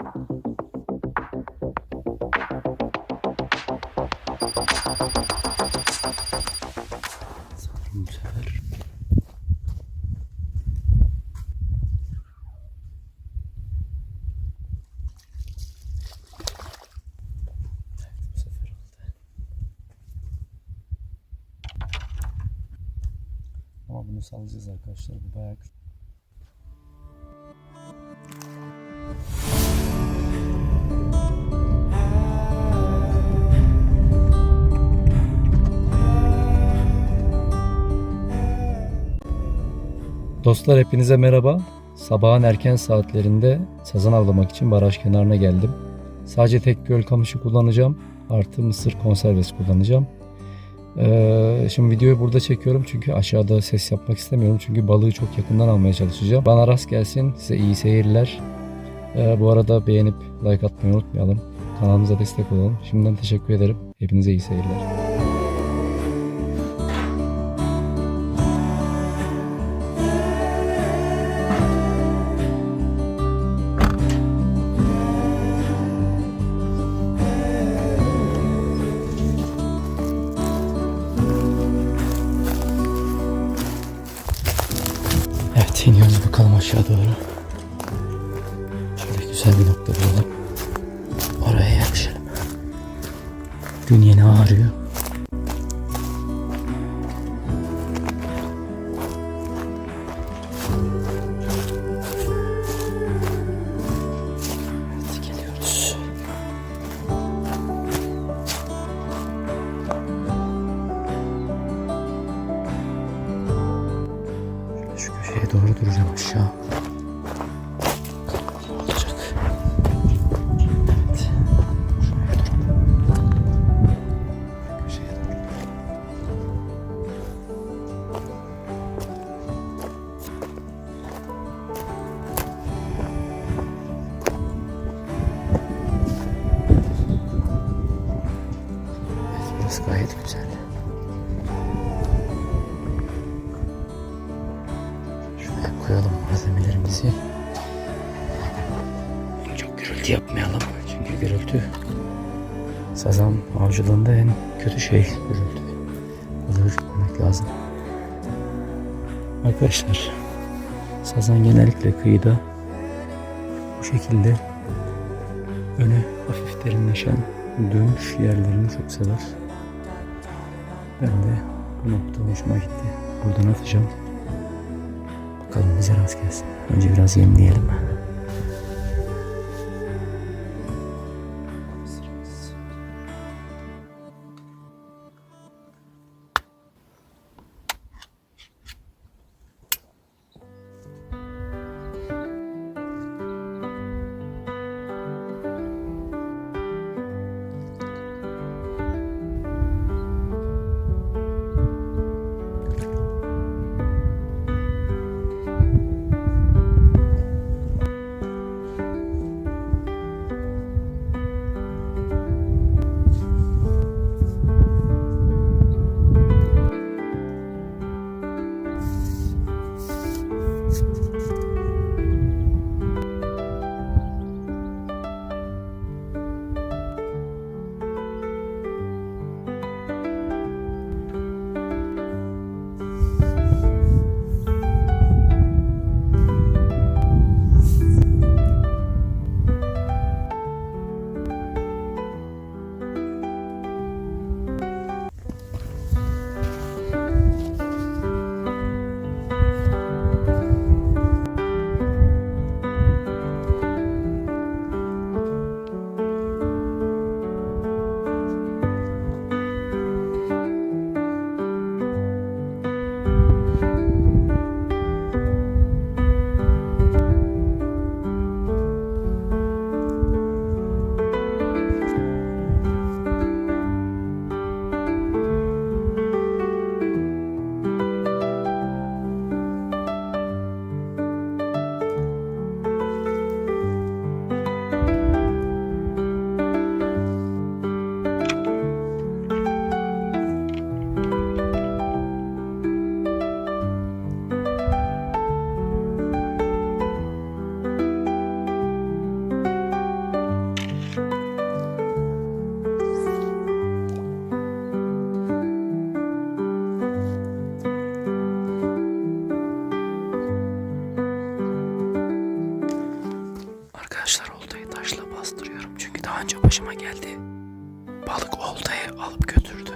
Sanırım bu sefer. Ama bunu salacağız arkadaşlar. Bu bayağı küçük. Dostlar hepinize merhaba. Sabahın erken saatlerinde sazan avlamak için baraj kenarına geldim. Sadece tek göl kamışı kullanacağım. Artı mısır konservesi kullanacağım. Ee, şimdi videoyu burada çekiyorum çünkü aşağıda ses yapmak istemiyorum. Çünkü balığı çok yakından almaya çalışacağım. Bana rast gelsin. Size iyi seyirler. Ee, bu arada beğenip like atmayı unutmayalım. Kanalımıza destek olalım. Şimdiden teşekkür ederim. Hepinize iyi seyirler. Shadow Burası gayet güzel. Şuraya koyalım malzemelerimizi. Çok gürültü yapmayalım. Çünkü gürültü sazan avcılığında en kötü şey gürültü. Balığı ürkütmemek lazım. Arkadaşlar sazan genellikle kıyıda bu şekilde öne hafif derinleşen dönüş yerlerini çok sever. Ben de bu nokta hoşuma gitti. Buradan atacağım. Bakalım bize rast gelsin. Önce biraz yemleyelim. Başıma geldi. Balık oltayı alıp götürdü.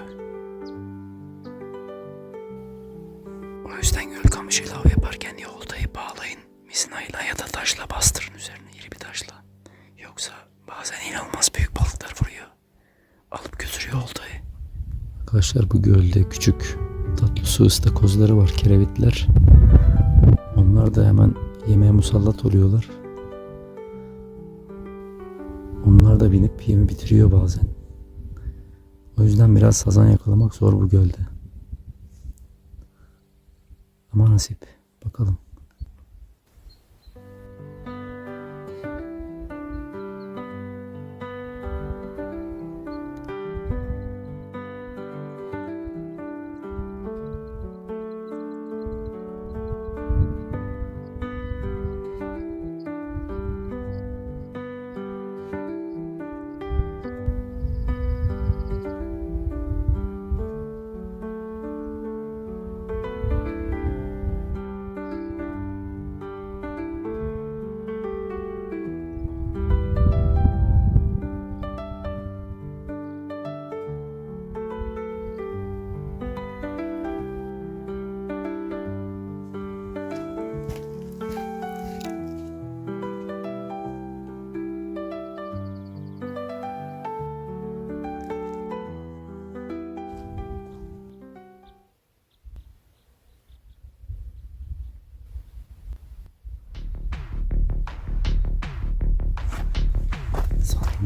O yüzden göl kamışıyla av yaparken ya oltayı bağlayın misinayla ya da taşla bastırın üzerine iri bir taşla. Yoksa bazen inanılmaz büyük balıklar vuruyor. Alıp götürüyor oltayı. Arkadaşlar bu gölde küçük tatlı su ıstakozları var kerevitler. Onlar da hemen yemeğe musallat oluyorlar. Da binip yemi bitiriyor bazen. O yüzden biraz sazan yakalamak zor bu gölde. Ama nasip. Bakalım.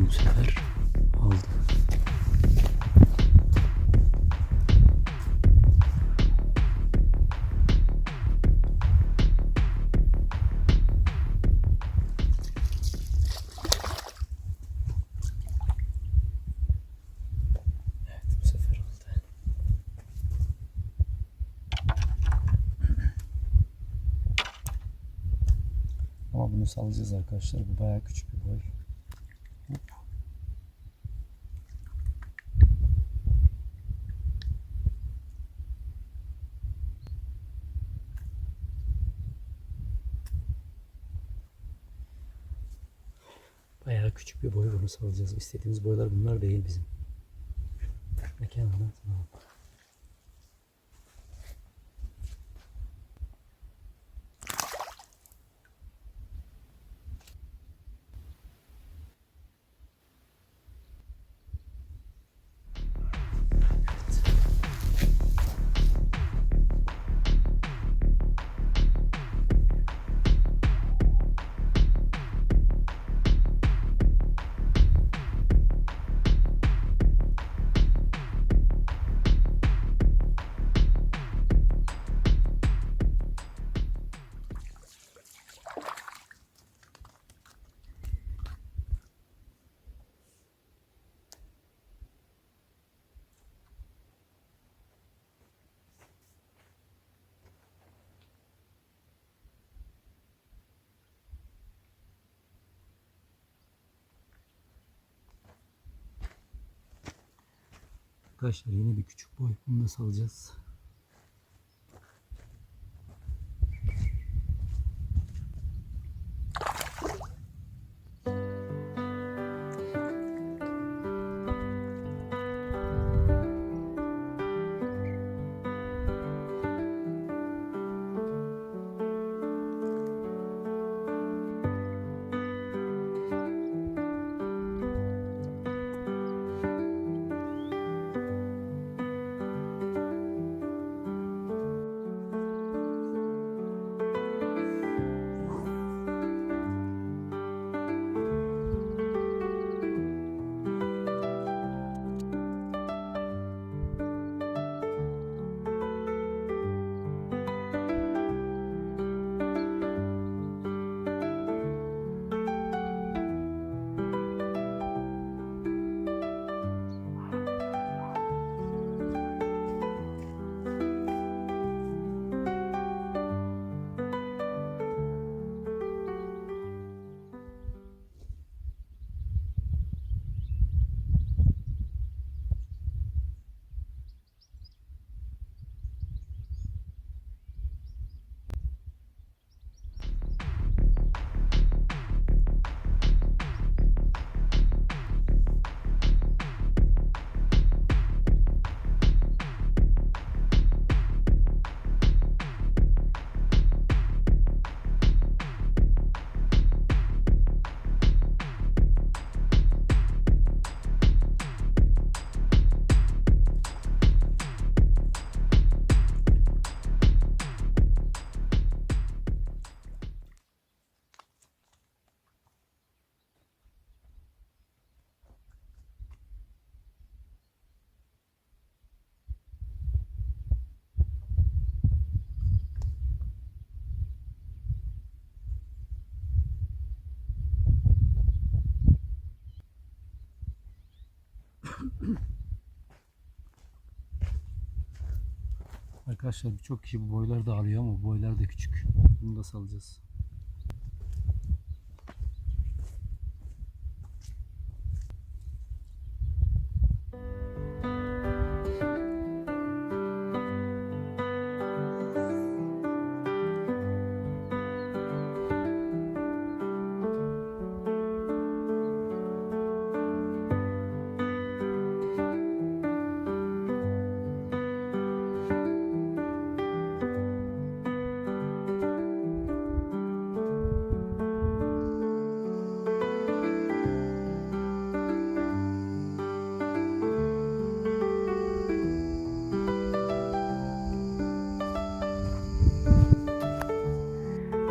Bu sefer aldı. Evet sefer aldı. Ama bunu salacağız arkadaşlar. Bu bayağı küçük bir boy. Bayağı küçük bir boy bunu salacağız. İstediğimiz boylar bunlar değil bizim. Mekanından Arkadaşlar yine bir küçük boy. Bunu da salacağız. Arkadaşlar birçok kişi bu boyları da alıyor ama boylar da küçük. Bunu da salacağız.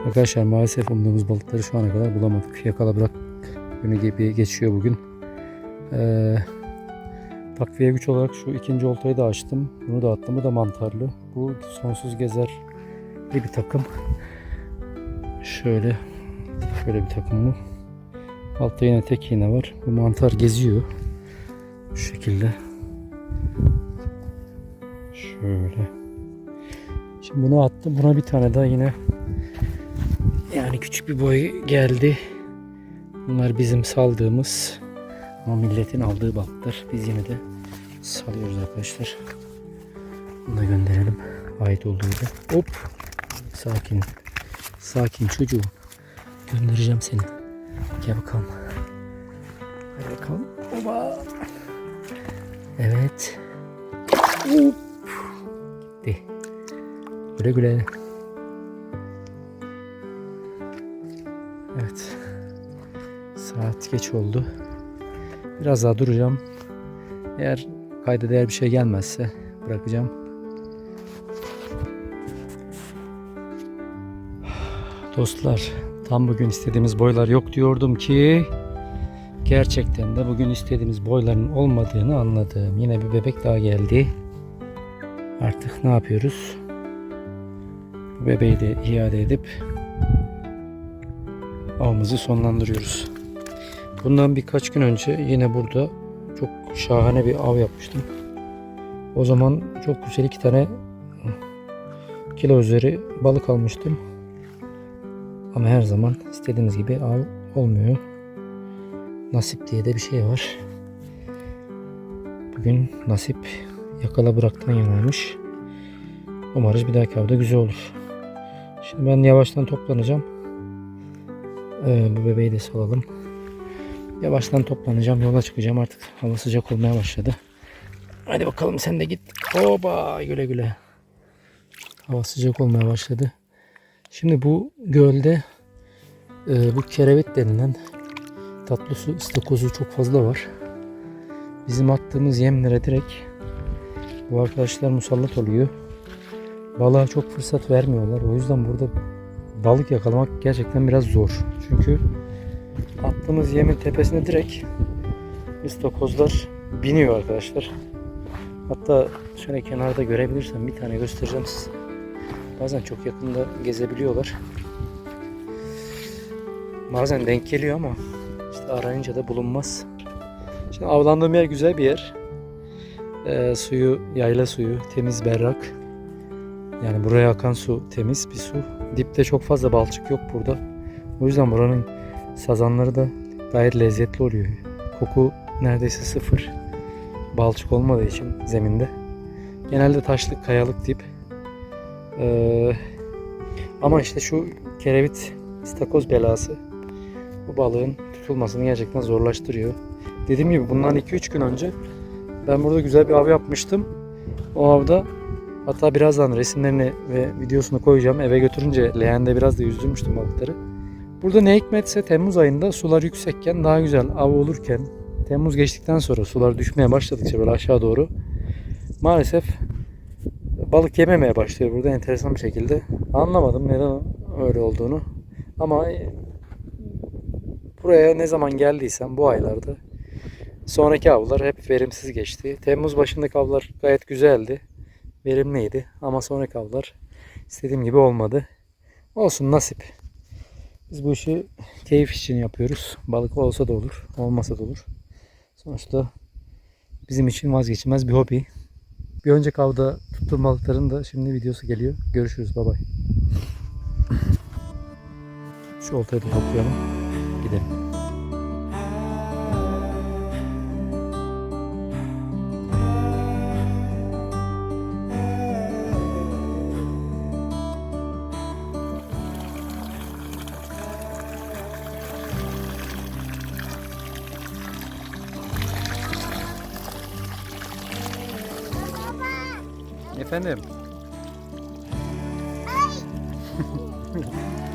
Arkadaşlar maalesef umduğumuz balıkları şu ana kadar bulamadık. Yakala bırak günü gibi geçiyor bugün. Ee, takviye güç olarak şu ikinci oltayı da açtım. Bunu da attım. Bu da mantarlı. Bu sonsuz gezer bir takım. Şöyle şöyle bir takım bu. Altta yine tek iğne var. Bu mantar geziyor. Bu şekilde. Şöyle. Şimdi bunu attım. Buna bir tane daha yine yani küçük bir boy geldi. Bunlar bizim saldığımız ama milletin aldığı balıklar. Biz yine de salıyoruz arkadaşlar. Bunu da gönderelim. Ait olduğu gibi. Hop. Sakin. Sakin çocuğum. Göndereceğim seni. Gel bakalım. Hadi bakalım. Oba. Evet. Hop. Gitti. Güle güle. Geç oldu. Biraz daha duracağım. Eğer kayda değer bir şey gelmezse bırakacağım. Dostlar, tam bugün istediğimiz boylar yok diyordum ki gerçekten de bugün istediğimiz boyların olmadığını anladım. Yine bir bebek daha geldi. Artık ne yapıyoruz? Bu bebeği de iade edip avımızı sonlandırıyoruz. Bundan birkaç gün önce yine burada çok şahane bir av yapmıştım. O zaman çok güzel iki tane kilo üzeri balık almıştım. Ama her zaman istediğimiz gibi av olmuyor. Nasip diye de bir şey var. Bugün nasip yakala bıraktan yanaymış. Umarız bir dahaki avda güzel olur. Şimdi ben yavaştan toplanacağım. Ee, bu bebeği de salalım. Yavaştan toplanacağım. Yola çıkacağım artık. Hava sıcak olmaya başladı. Hadi bakalım sen de git. Oba güle güle. Hava sıcak olmaya başladı. Şimdi bu gölde e, bu kerevit denilen tatlı su istakozu çok fazla var. Bizim attığımız yemlere direkt bu arkadaşlar musallat oluyor. Balığa çok fırsat vermiyorlar. O yüzden burada balık yakalamak gerçekten biraz zor. Çünkü attığımız yemin tepesine direkt istakozlar biniyor arkadaşlar. Hatta şöyle kenarda görebilirsem bir tane göstereceğim size. Bazen çok yakında gezebiliyorlar. Bazen denk geliyor ama işte arayınca da bulunmaz. Şimdi avlandığım yer güzel bir yer. Ee, suyu, yayla suyu, temiz berrak. Yani buraya akan su temiz bir su. Dipte çok fazla balçık yok burada. O yüzden buranın sazanları da gayet lezzetli oluyor. Koku neredeyse sıfır. Balçık olmadığı için zeminde. Genelde taşlık, kayalık dip. Ee, ama işte şu kerevit istakoz belası bu balığın tutulmasını gerçekten zorlaştırıyor. Dediğim gibi bundan 2-3 gün önce ben burada güzel bir av yapmıştım. O avda hatta birazdan resimlerini ve videosunu koyacağım. Eve götürünce leğende biraz da yüzdürmüştüm balıkları. Burada ne hikmetse Temmuz ayında sular yüksekken daha güzel av olurken Temmuz geçtikten sonra sular düşmeye başladıkça böyle aşağı doğru maalesef balık yememeye başlıyor burada enteresan bir şekilde. Anlamadım neden öyle olduğunu. Ama buraya ne zaman geldiysem bu aylarda sonraki avlar hep verimsiz geçti. Temmuz başındaki avlar gayet güzeldi. Verimliydi ama sonraki avlar istediğim gibi olmadı. Olsun nasip. Biz bu işi keyif için yapıyoruz. Balık olsa da olur, olmasa da olur. Sonuçta bizim için vazgeçilmez bir hobi. Bir önceki avda tuttuğum balıkların da şimdi videosu geliyor. Görüşürüz. Bay bay. Şu oltayı da toplayalım. Gidelim. Efendim.